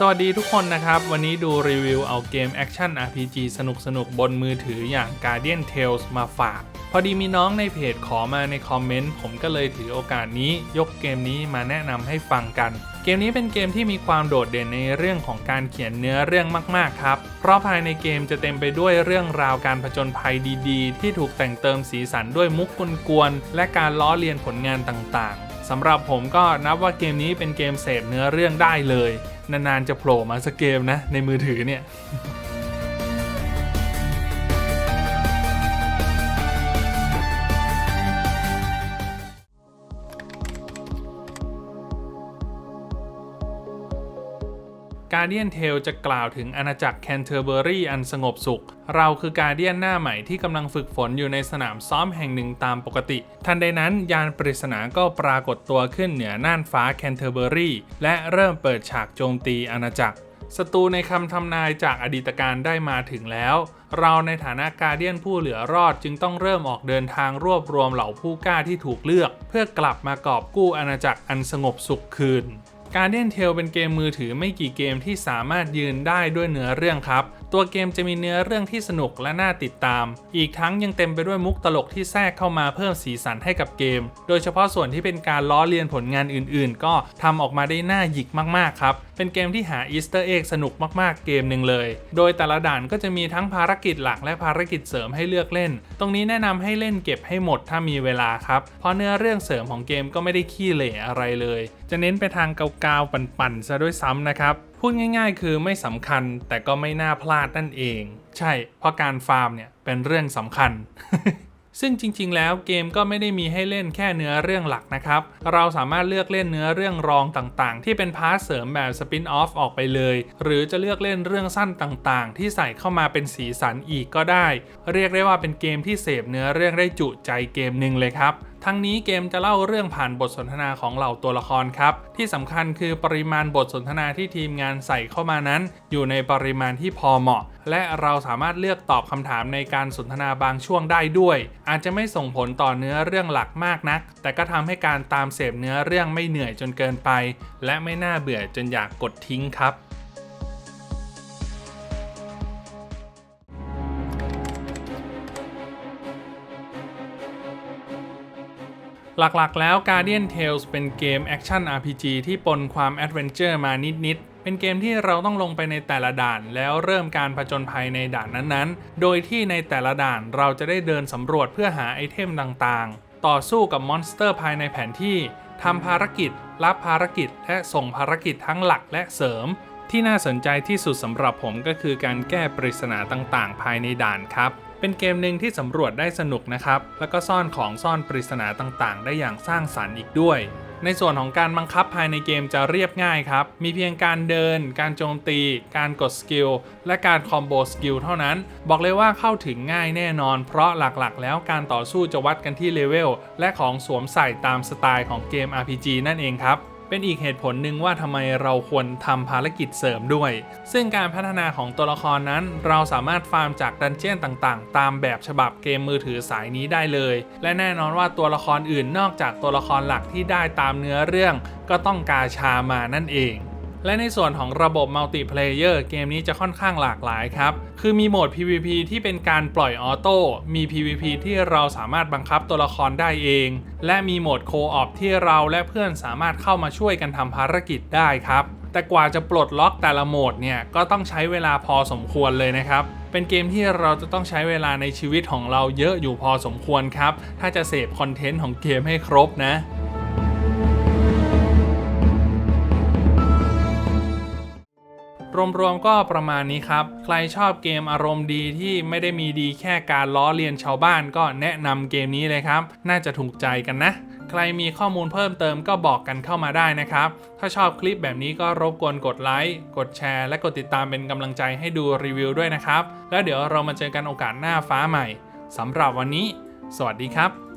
สวัสดีทุกคนนะครับ วันนี้ดูรีวิวเอาเกมแอคชั่น RPG สนุกสนุกบนมือถืออย่าง Guardian Tales มาฝาก พอดีมีน้องในเพจขอมาในคอมเมนต์ ผมก็เลยถือโอกาสนี้ยกเกมนี้มาแนะนำให้ฟังกัน เกมนี้เป็นเกมที่มีความโดดเด่นในเรื่องของการเขียนเนื้อเรื่องมากๆครับ เพราะภายในเกมจะเต็มไปด้วยเรื่องราวการผจญภัยดีๆ ที่ถูกแต่งเติมสีสันด้วยมุกกวนๆและการล้อเลียนผลงานต่างๆสำหรับผมก็นับว่าเกมนี้เป็นเกมเสพเนื้อเรื่องได้เลย นานๆจะโผล่มาสักเกมนะในมือถือเนี่ย Guardian Tale จะกล่าวถึงอาณาจักรแคนเทอร์เบอรีอันสงบสุข เราคือการเดียนหน้าใหม่ที่กำลังฝึกฝนอยู่ในสนามซ้อมแห่งหนึ่งตามปกติ ทันใดนั้นยานปริศนาก็ปรากฏตัวขึ้นเหนือน่านฟ้าแคนเทอร์เบอรีและเริ่มเปิดฉากโจมตีอาณาจักรศัตรูในคำทำนายจากอดีตการได้มาถึงแล้ว เราในฐานะการเดียนผู้เหลือรอดจึงต้องเริ่มออกเดินทางรวบรวมเหล่าผู้กล้าที่ถูกเลือก เพื่อกลับมากอบกู้อาณาจักรอันสงบสุขคืน Guardian t a l เป็นเกมมือถือไม่กี่เกมที่สามารถยืนได้ด้วยเนื้อเรื่องครับ ตัวเกมจะมีเนื้อเรื่องที่สนุกและน่าติดตาม อีกทั้งยังเต็มไปด้วยมุกตลกที่แทรกเข้ามาเพิ่มสีสันให้กับเกม โดยเฉพาะส่วนที่เป็นการล้อเลียนผลงานอื่นๆ ก็ทำออกมาได้น่าหยิกมากๆครับ เป็นเกมที่หาอีสเตอร์เอ็กสนุกมากๆเกมหนึ่งเลย โดยแต่ละด่านก็จะมีทั้งภารกิจหลักและภารกิจเสริมให้เลือกเล่น ตรงนี้แนะนำให้เล่นเก็บให้หมดถ้ามีเวลาครับ เพราะเนื้อเรื่องเสริมของเกมก็ไม่ได้ขี้เหร่อะไรเลย จะเน้นไปทางเกาๆปั่นๆซะด้วยซ้ำนะครับ พูดง่ายๆ คือไม่สำคัญแต่ก็ไม่น่าพลาดนั่นเอง ใช่ เพราะการฟาร์มเนี่ยเป็นเรื่องสำคัญ ซึ่งจริงๆ แล้วเกมก็ไม่ได้มีให้เล่นแค่เนื้อเรื่องหลักนะครับ เราสามารถเลือกเล่นเนื้อเรื่องรองต่างๆ ที่เป็นพาร์ทเสริมแบบสปินออฟออกไปเลย หรือจะเลือกเล่นเรื่องสั้นต่างๆ ที่ใส่เข้ามาเป็นสีสันอีกก็ได้ เรียกได้ว่าเป็นเกมที่เสพเนื้อเรื่องได้จุใจเกมหนึ่งเลยครับ ทั้งนี้เกมจะเล่าเรื่องผ่านบทสนทนาของเหล่าตัวละครครับ ที่สำคัญคือปริมาณบทสนทนาที่ทีมงานใส่เข้ามานั้น อยู่ในปริมาณที่พอเหมาะ และเราสามารถเลือกตอบคำถามในการสนทนาบางช่วงได้ด้วย อาจจะไม่ส่งผลต่อเนื้อเรื่องหลักมากนัก แต่ก็ทำให้การตามเสพเนื้อเรื่องไม่เหนื่อยจนเกินไป และไม่น่าเบื่อจนอยากกดทิ้งครับ หลักๆ แล้ว Guardian Tales เป็นเกมแอคชั่น RPG ที่ปนความแอดเวนเจอร์มานิด ๆ เป็นเกมที่เราต้องลงไปในแต่ละด่าน แล้วเริ่มการผจญภัยในด่านนั้นๆ โดยที่ในแต่ละด่านเราจะได้เดินสำรวจเพื่อหาไอเทมต่างๆ ต่อสู้กับมอนสเตอร์ภายในแผนที่ทำภารกิจ รับภารกิจ และส่งภารกิจทั้งหลักและเสริม ที่น่าสนใจที่สุดสำหรับผมก็คือการแก้ปริศนาต่างๆ ภายในด่านครับ เป็นเกมหนึ่งที่สำรวจได้สนุกนะครับ แล้วก็ซ่อนของซ่อนปริศนาต่างๆ ได้อย่างสร้างสรรค์อีกด้วย ในส่วนของการบังคับภายในเกมจะเรียบง่ายครับ มีเพียงการเดิน การโจมตี การกดสกิล และการคอมโบสกิลเท่านั้น บอกเลยว่าเข้าถึงง่ายแน่นอน เพราะหลักๆ แล้วการต่อสู้จะวัดกันที่เลเวลและของสวมใส่ตามสไตล์ของเกม RPG นั่นเองครับ เป็นอีกเหตุผลหนึ่งว่าทำไมเราควรทำภารกิจเสริมด้วย ซึ่งการพัฒนาของตัวละครนั้น เราสามารถฟาร์มจากดันเจี้ยนต่างๆ ตามแบบฉบับเกมมือถือสายนี้ได้เลย และแน่นอนว่าตัวละครอื่นนอกจากตัวละครหลักที่ได้ตามเนื้อเรื่อง ก็ต้องกาชามานั่นเอง และในส่วนของระบบมัลติเพลเยอร์เกมนี้จะค่อนข้างหลากหลายครับ คือมีโหมด PVP ที่เป็นการปล่อยออโต้ มี PVP ที่เราสามารถบังคับตัวละครได้เอง และมีโหมดโคออปที่เราและเพื่อนสามารถเข้ามาช่วยกันทำภารกิจได้ครับ แต่กว่าจะปลดล็อกแต่ละโหมดเนี่ยก็ต้องใช้เวลาพอสมควรเลยนะครับเป็นเกมที่เราจะต้องใช้เวลาในชีวิตของเราเยอะอยู่พอสมควรครับ ถ้าจะเสพคอนเทนต์ของเกมให้ครบนะ รวมๆก็ประมาณนี้ครับ ใครชอบเกมอารมณ์ดีที่ไม่ได้มีดีแค่การล้อเลียนชาวบ้านก็แนะนำเกมนี้เลยครับ น่าจะถูกใจกันนะ ใครมีข้อมูลเพิ่มเติมก็บอกกันเข้ามาได้นะครับ ถ้าชอบคลิปแบบนี้ก็รบกวนกดไลค์ กดแชร์ และกดติดตามเป็นกำลังใจให้ดูรีวิวด้วยนะครับ แล้วเดี๋ยวเรามาเจอกันโอกาสหน้าฟ้าใหม่สำหรับวันนี้ สวัสดีครับ